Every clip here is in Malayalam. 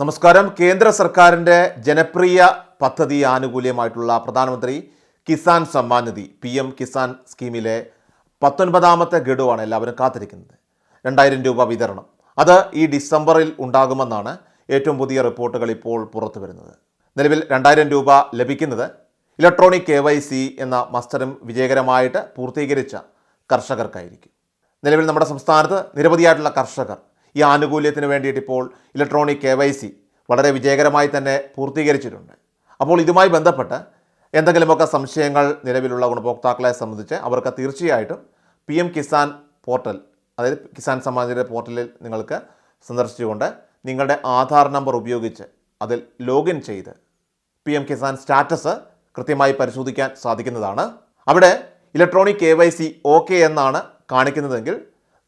നമസ്കാരം. കേന്ദ്ര സർക്കാരിന്റെ ജനപ്രിയ പദ്ധതി ആനുകൂല്യമായിട്ടുള്ള പ്രധാനമന്ത്രി കിസാൻ സമ്മാൻ നിധി പി എം കിസാൻ സ്കീമിലെ പത്തൊൻപതാമത്തെ ഗഡുവാണ് എല്ലാവരും കാത്തിരിക്കുന്നത്. രണ്ടായിരം രൂപ വിതരണം. അത് ഈ ഡിസംബറിൽ ഉണ്ടാകുമെന്നാണ് ഏറ്റവും പുതിയ റിപ്പോർട്ടുകൾ ഇപ്പോൾ പുറത്തു വരുന്നത്. നിലവിൽ രണ്ടായിരം രൂപ ലഭിക്കുന്നത് ഇലക്ട്രോണിക് കെ വൈ സി എന്ന മസ്റ്ററും വിജയകരമായിട്ട് പൂർത്തീകരിച്ച കർഷകർക്കായിരിക്കും. നിലവിൽ നമ്മുടെ സംസ്ഥാനത്ത് നിരവധിയായിട്ടുള്ള കർഷകർ ഈ ആനുകൂല്യത്തിന് വേണ്ടിയിട്ട് ഇപ്പോൾ ഇലക്ട്രോണിക് കെ വൈ സി വളരെ വിജയകരമായി തന്നെ പൂർത്തീകരിച്ചിട്ടുണ്ട്. അപ്പോൾ ഇതുമായി ബന്ധപ്പെട്ട് എന്തെങ്കിലുമൊക്കെ സംശയങ്ങൾ നിലവിലുള്ള ഗുണഭോക്താക്കളെ സംബന്ധിച്ച് അവർക്ക് തീർച്ചയായിട്ടും പി എം കിസാൻ പോർട്ടൽ അതായത് കിസാൻ സമാജിന്റെ പോർട്ടലിൽ നിങ്ങൾക്ക് സന്ദർശിച്ചുകൊണ്ട് നിങ്ങളുടെ ആധാർ നമ്പർ ഉപയോഗിച്ച് അതിൽ ലോഗിൻ ചെയ്ത് പി എം കിസാൻ സ്റ്റാറ്റസ് കൃത്യമായി പരിശോധിക്കാൻ സാധിക്കുന്നതാണ്. അവിടെ electronic K Y C okay എന്നാണ് കാണിക്കുന്നതെങ്കിൽ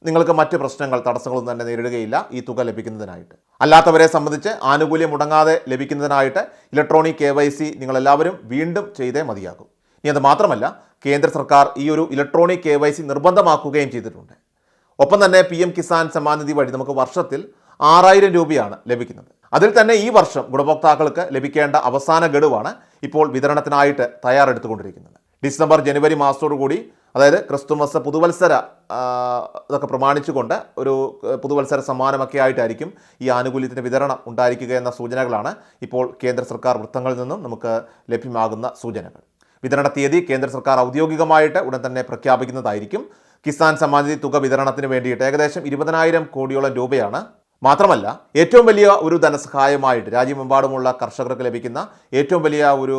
നിങ്ങൾക്ക് മറ്റ് പ്രശ്നങ്ങൾ തടസ്സങ്ങളൊന്നും തന്നെ നേരിടുകയില്ല. ഈ തുക ലഭിക്കുന്നതിനായിട്ട്. അല്ലാത്തവരെ സംബന്ധിച്ച് ആനുകൂല്യം മുടങ്ങാതെ ലഭിക്കുന്നതിനായിട്ട് ഇലക്ട്രോണിക് കെ വൈ സി നിങ്ങളെല്ലാവരും വീണ്ടും ചെയ്തേ മതിയാകും. ഇനി അത് മാത്രമല്ല കേന്ദ്ര സർക്കാർ ഈ ഒരു ഇലക്ട്രോണിക് കെ വൈ സി നിർബന്ധമാക്കുകയും ചെയ്തിട്ടുണ്ട്. ഒപ്പം തന്നെ പി എം കിസാൻ സമ്മാൻ നിധി വഴി നമുക്ക് വർഷത്തിൽ ആറായിരം രൂപയാണ് ലഭിക്കുന്നത്. അതിൽ തന്നെ ഈ വർഷം ഗുണഭോക്താക്കൾക്ക് ലഭിക്കേണ്ട അവസാന ഗഡുവാണ് ഇപ്പോൾ വിതരണത്തിനായിട്ട് തയ്യാറെടുത്തുകൊണ്ടിരിക്കുന്നത്. ഡിസംബർ ജനുവരി മാസത്തോടുകൂടി അതായത് ക്രിസ്തുമസ് പുതുവത്സര ഇതൊക്കെ പ്രമാണിച്ചുകൊണ്ട് ഒരു പുതുവത്സര സമ്മാനമൊക്കെ ആയിട്ടായിരിക്കും ഈ ആനുകൂല്യത്തിന്റെ വിതരണം ഉണ്ടായിരിക്കുക എന്ന സൂചനകളാണ് ഇപ്പോൾ കേന്ദ്ര സർക്കാർ വൃത്തങ്ങളിൽ നിന്നും നമുക്ക് ലഭ്യമാകുന്ന സൂചനകൾ. വിതരണ തീയതി കേന്ദ്ര സർക്കാർ ഔദ്യോഗികമായിട്ട് ഉടൻ തന്നെ പ്രഖ്യാപിക്കുന്നതായിരിക്കും. കിസാൻ സമ്മാനിധി തുക വിതരണത്തിന് വേണ്ടിയിട്ട് ഏകദേശം ഇരുപതിനായിരം കോടിയോളം രൂപയാണ്. മാത്രമല്ല ഏറ്റവും വലിയ ഒരു ധനസഹായമായിട്ട് രാജ്യമെമ്പാടുമുള്ള കർഷകർക്ക് ലഭിക്കുന്ന ഏറ്റവും വലിയ ഒരു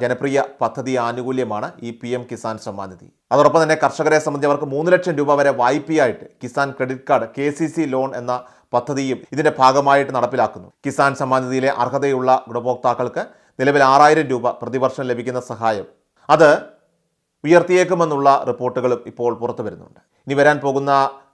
ജനപ്രിയ പദ്ധതി ആനുകൂല്യമാണ് ഈ പി എം കിസാൻ സമ്മാൻ നിധി. അതോടൊപ്പം തന്നെ കർഷകരെ സംബന്ധിച്ച് അവർക്ക് മൂന്ന് ലക്ഷം രൂപ വരെ വായ്പയായിട്ട് Kisan credit card K C C loan എന്ന പദ്ധതിയും ഇതിന്റെ ഭാഗമായിട്ട് നടപ്പിലാക്കുന്നു. കിസാൻ സമ്മാൻ നിധിയിലെ അർഹതയുള്ള ഗുണഭോക്താക്കൾക്ക് നിലവിൽ ആറായിരം രൂപ പ്രതിവർഷം ലഭിക്കുന്ന സഹായം. അത് ഉയർത്തിയേക്കുമെന്നുള്ള റിപ്പോർട്ടുകളും ഇപ്പോൾ പുറത്തു വരുന്നുണ്ട് ഇനി വരാൻ പോകുന്ന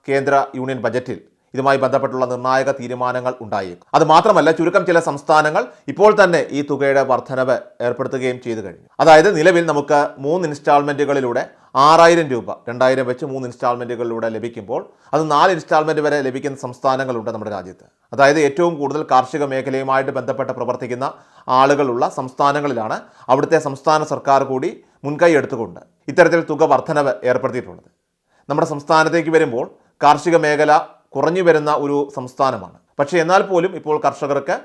കേന്ദ്ര യൂണിയൻ ബജറ്റിൽ ഇതുമായി ബന്ധപ്പെട്ടുള്ള നിർണായക തീരുമാനങ്ങൾ ഉണ്ടായേക്കും. അത് മാത്രമല്ല ചുരുക്കം ചില സംസ്ഥാനങ്ങൾ ഇപ്പോൾ തന്നെ ഈ തുകയുടെ വർധനവ് ഏർപ്പെടുത്തുകയും ചെയ്തു കഴിഞ്ഞു. അതായത് നിലവിൽ നമുക്ക് മൂന്ന് ഇൻസ്റ്റാൾമെന്റുകളിലൂടെ ആറായിരം രൂപ രണ്ടായിരം വെച്ച് മൂന്ന് ഇൻസ്റ്റാൾമെന്റുകളിലൂടെ ലഭിക്കുമ്പോൾ അത് നാല് ഇൻസ്റ്റാൾമെന്റ് വരെ ലഭിക്കുന്ന സംസ്ഥാനങ്ങളുണ്ട് നമ്മുടെ രാജ്യത്ത്. അതായത് ഏറ്റവും കൂടുതൽ കാർഷിക മേഖലയുമായിട്ട് ബന്ധപ്പെട്ട് പ്രവർത്തിക്കുന്ന ആളുകളുള്ള സംസ്ഥാനങ്ങളിലാണ് അവിടുത്തെ സംസ്ഥാന സർക്കാർ കൂടി മുൻകൈ എടുത്തുകൊണ്ട് ഇത്തരത്തിൽ തുക വർധനവ് ഏർപ്പെടുത്തിയിട്ടുള്ളത്. നമ്മുടെ സംസ്ഥാനത്തേക്ക് വരുമ്പോൾ കാർഷിക മേഖല കുറഞ്ഞു വരുന്ന ഒരു സംസ്ഥാനമാണ്. പക്ഷേ എന്നാൽ പോലും ഇപ്പോൾ കർഷകർക്ക്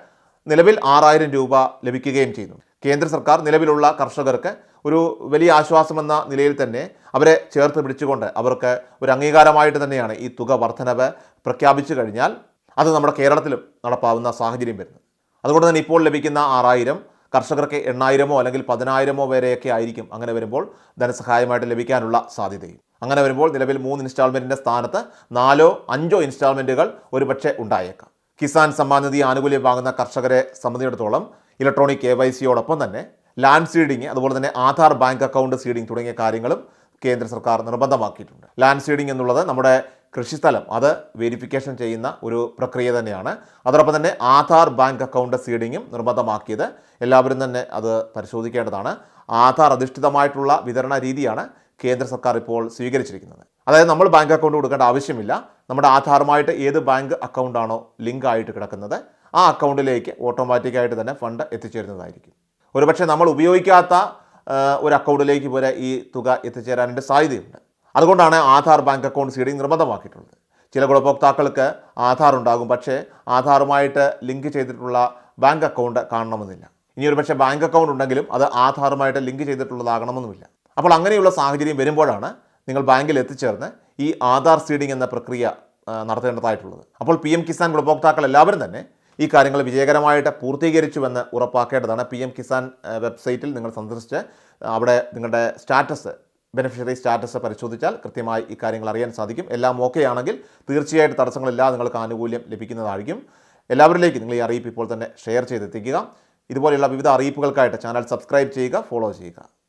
നിലവിൽ ആറായിരം രൂപ ലഭിക്കുകയും ചെയ്യുന്നു. കേന്ദ്ര സർക്കാർ നിലവിലുള്ള കർഷകർക്ക് ഒരു വലിയ ആശ്വാസമെന്ന നിലയിൽ തന്നെ അവരെ ചേർത്ത് പിടിച്ചുകൊണ്ട് അവർക്ക് ഒരു അംഗീകാരമായിട്ട് തന്നെയാണ് ഈ തുക വർധനവ് പ്രഖ്യാപിച്ചു കഴിഞ്ഞാൽ അത് നമ്മുടെ കേരളത്തിലും നടപ്പാവുന്ന സാഹചര്യം വരുന്നത്. അതുകൊണ്ട് തന്നെ ഇപ്പോൾ ലഭിക്കുന്ന ആറായിരം കർഷകർക്ക് എണ്ണായിരമോ അല്ലെങ്കിൽ പതിനായിരമോ വരെയൊക്കെ ആയിരിക്കും അങ്ങനെ വരുമ്പോൾ ധനസഹായമായിട്ട് ലഭിക്കാനുള്ള സാധ്യതയും. അങ്ങനെ വരുമ്പോൾ നിലവിൽ മൂന്ന് ഇൻസ്റ്റാൾമെന്റിന്റെ സ്ഥാനത്ത് നാലോ അഞ്ചോ ഇൻസ്റ്റാൾമെന്റുകൾ ഒരുപക്ഷെ ഉണ്ടായേക്കാം. കിസാൻ സമ്മാൻ നിധി ആനുകൂല്യം വാങ്ങുന്ന കർഷകരെ സംബന്ധിച്ചിടത്തോളം ഇലക്ട്രോണിക് കെ വൈ സിയോടൊപ്പം തന്നെ ലാൻഡ് സീഡിങ് അതുപോലെ തന്നെ ആധാർ ബാങ്ക് അക്കൗണ്ട് സീഡിങ് തുടങ്ങിയ കാര്യങ്ങളും കേന്ദ്ര സർക്കാർ നിർബന്ധമാക്കിയിട്ടുണ്ട്. ലാൻഡ് സീഡിങ് എന്നുള്ളത് നമ്മുടെ കൃഷിസ്ഥലം അത് വെരിഫിക്കേഷൻ ചെയ്യുന്ന ഒരു പ്രക്രിയ തന്നെയാണ്. അതോടൊപ്പം തന്നെ ആധാർ ബാങ്ക് അക്കൗണ്ട് സീഡിങ്ങും നിർബന്ധമാക്കിയത് എല്ലാവരും തന്നെ അത് പരിശോധിക്കേണ്ടതാണ്. ആധാർ അധിഷ്ഠിതമായിട്ടുള്ള വിതരണ രീതിയാണ് കേന്ദ്ര സർക്കാർ ഇപ്പോൾ സ്വീകരിച്ചിരിക്കുന്നത്. അതായത് നമ്മൾ ബാങ്ക് അക്കൗണ്ട് കൊടുക്കേണ്ട ആവശ്യമില്ല. നമ്മുടെ ആധാറുമായിട്ട് ഏത് ബാങ്ക് അക്കൗണ്ടാണോ ലിങ്ക് ആയിട്ട് കിടക്കുന്നത് ആ അക്കൗണ്ടിലേക്ക് ഓട്ടോമാറ്റിക്കായിട്ട് തന്നെ ഫണ്ട് എത്തിച്ചേരുന്നതായിരിക്കും. ഒരുപക്ഷെ നമ്മൾ ഉപയോഗിക്കാത്ത ഒരു അക്കൗണ്ടിലേക്ക് വരെ ഈ തുക എത്തിച്ചേരാനായിട്ട് സാധ്യതയുണ്ട്. അതുകൊണ്ടാണ് ആധാർ ബാങ്ക് അക്കൗണ്ട് സീഡിംഗ് നിർബന്ധമാക്കിയിട്ടുള്ളത്. ചില ഗുണഭോക്താക്കൾക്ക് ആധാർ ഉണ്ടാകും പക്ഷേ ആധാറുമായിട്ട് ലിങ്ക് ചെയ്തിട്ടുള്ള ബാങ്ക് അക്കൗണ്ട് കാണണമെന്നില്ല. ഇനി ഒരു പക്ഷേ ബാങ്ക് അക്കൗണ്ട് ഉണ്ടെങ്കിലും അത് ആധാറുമായിട്ട് ലിങ്ക് ചെയ്തിട്ടുള്ളതാകണമെന്നുമില്ല. അപ്പോൾ അങ്ങനെയുള്ള സാഹചര്യം വരുമ്പോഴാണ് നിങ്ങൾ ബാങ്കിൽ എത്തിച്ചേർന്ന് ഈ ആധാർ സീഡിംഗ് എന്ന പ്രക്രിയ നടത്തേണ്ടതായിട്ടുള്ളത്. അപ്പോൾ പി എം കിസാൻ ഗുണഭോക്താക്കൾ എല്ലാവരും തന്നെ ഈ കാര്യങ്ങൾ വിജയകരമായിട്ട് പൂർത്തീകരിച്ചുവെന്ന് ഉറപ്പാക്കേണ്ടതാണ്. പി എം കിസാൻ വെബ്സൈറ്റിൽ നിങ്ങൾ സന്ദർശിച്ച് അവിടെ നിങ്ങളുടെ സ്റ്റാറ്റസ് ബെനിഫിഷ്യറി സ്റ്റാറ്റസ് പരിശോധിച്ചാൽ കൃത്യമായി ഈ കാര്യങ്ങൾ അറിയാൻ സാധിക്കും. എല്ലാം ഓക്കെ ആണെങ്കിൽ തീർച്ചയായിട്ടും തടസ്സങ്ങളില്ലാതെ നിങ്ങൾക്ക് ആനുകൂല്യം ലഭിക്കുന്നതായിരിക്കും. എല്ലാവരിലേക്കും നിങ്ങൾ ഈ അറിയിപ്പ് ഇപ്പോൾ തന്നെ ഷെയർ ചെയ്തെത്തിക്കുക. ഇതുപോലെയുള്ള വിവിധ അറിയിപ്പുകൾക്കായിട്ട് ചാനൽ സബ്സ്ക്രൈബ് ചെയ്യുക ഫോളോ ചെയ്യുക.